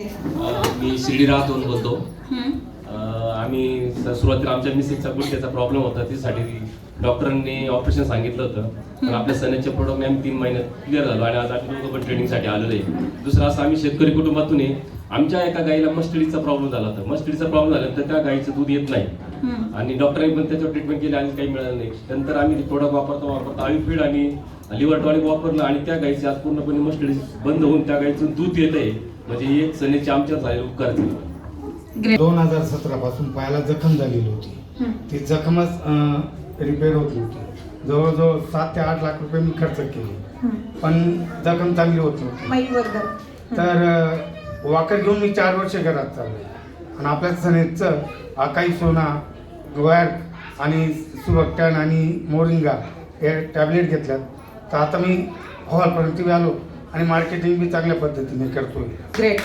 मी शिर्डी राहतून बोलतो. आम्ही सुरुवातीला आमच्या मिसेसचा गुडघ्याचा प्रॉब्लेम होता त्यासाठी डॉक्टरांनी ऑपरेशन सांगितलं होतं. पण आपल्या सनेचे प्रोडक्ट आम्ही तीन महिन्यात क्लिअर झालो आणि आज आम्ही दोघं पण ट्रेनिंगसाठी आलेलो आहे. दुसरं असं आम्ही शेतकरी कुटुंबातून आहे आमच्या एका गाईला मस्टडीचा प्रॉब्लेम झाला होता. मस्टडीचा प्रॉब्लेम झाल्यानंतर त्या गाईचं दूध येत नाही. आणि डॉक्टरांनी पण त्याच्यावर ट्रीटमेंट केली आणि काही मिळालं नाही. नंतर आम्ही प्रोडक्ट वापरता वापरता आयुर्वेद आणि लिव्हर टॉनिक वापरलं आणि त्या गाईची आज पूर्णपणे मस्टडी बंद होऊन त्या गाईचं दूध येत आहे म्हणजे एक सनेचे आमच्यावर झालेले उपकार झाले दोन हजार सतरा पासून पायाला जखम झालेली होती. ती जखमच रिपेअर होत नव्हती. जवळजवळ सात ते आठ लाख रुपये मी खर्च केले. पण जखम चांगली होत नव्हती. तर अं, वाकर घेऊन मी चार वर्ष घरात चाललोय आणि आपल्या सनेचं अकाई सोना गोयर आणि सुबकटन आणि मोरिंगा हे टॅबलेट घेतल्यात. तर आता मी हॉलपर्यंत आलो. आणि मार्केटिंग बी चांगल्या पद्धतीने करतोय. ग्रेट